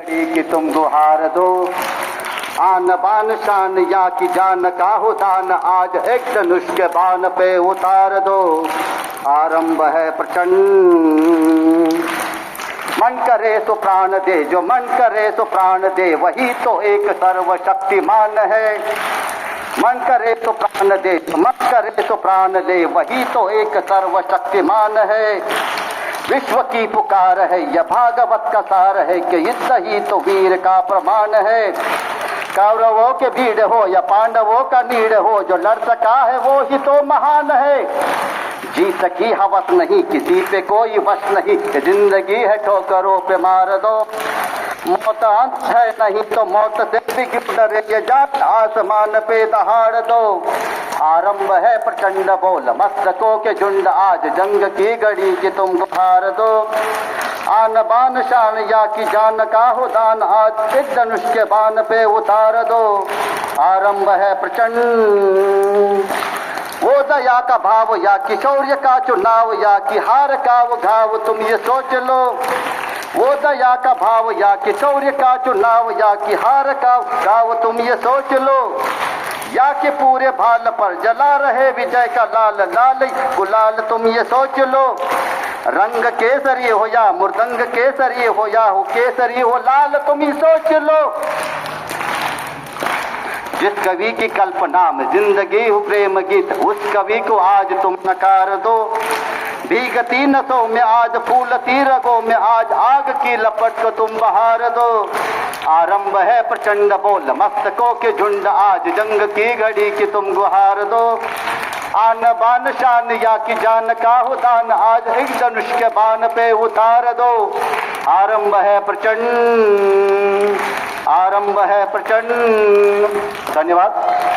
की तुम गुहार दो। आन बान शान या की जान का हो दान आज एक धनुष के बाण पे उतार दो। आरंभ है प्रचंड। मन करे तो प्राण दे, जो मन करे तो प्राण दे, वही तो एक सर्वशक्तिमान है। मन करे तो प्राण दे मन करे तो प्राण दे, वही तो एक सर्वशक्तिमान है। विश्व की पुकार है यह भागवत का सार है कि युद्ध ही तो वीर का प्रमाण है। कौरवों के भीड़ हो, या पांडवों का नीड़ हो, जो लड़ सका है, वो ही तो महान है। जी सकी हवस नहीं, किसी पे कोई वश नहीं, ज़िंदगी है ठोकरों पे मार दो। मौत अंत है नहीं तो मौत से भी क्यों डरे जात, आसमान पे दहाड़ दो। आरंभ है प्रचंड बोल, मस्तकों के झुंड आज जंग की गड़ी की तुम गुहार दो। आन बान शान या की जान का हो दान, आज एक धनुष के बान पे उतार दो। आरंभ है प्रचंड। वो दया का भाव या कि शौर्य का चुनाव या कि हार का वो घाव, तुम ये सोच लो। वो दया का भाव या कि शौर्य का चुनाव या कि हार का घाव, तुम ये सोच लो। या कि पूरे भाल पर जला रहे विजय का लाल लाल। गुलाल तुम ये सोच लो। रंग केसरी हो या मृदंग केसरी हो या हो केसरी हो, लाल तुम ही सोच लो। जिस कवि की कल्पना में ज़िंदगी हो, प्रेम गीत, उस कवि को आज तुम नकार दो। भीगती नसों में आज फूलती रगों में, आज आग की लपट को तुम बहार दो। आरंभ है प्रचंड बोल, मस्तकों के झुंड आज जंग की घड़ी की तुम गुहार दो। आन बान शान या की जान का हो दान, आज एक धनुष के बान पे उतार दो। आरंभ है प्रचंड, आरंभ है प्रचंड। धन्यवाद।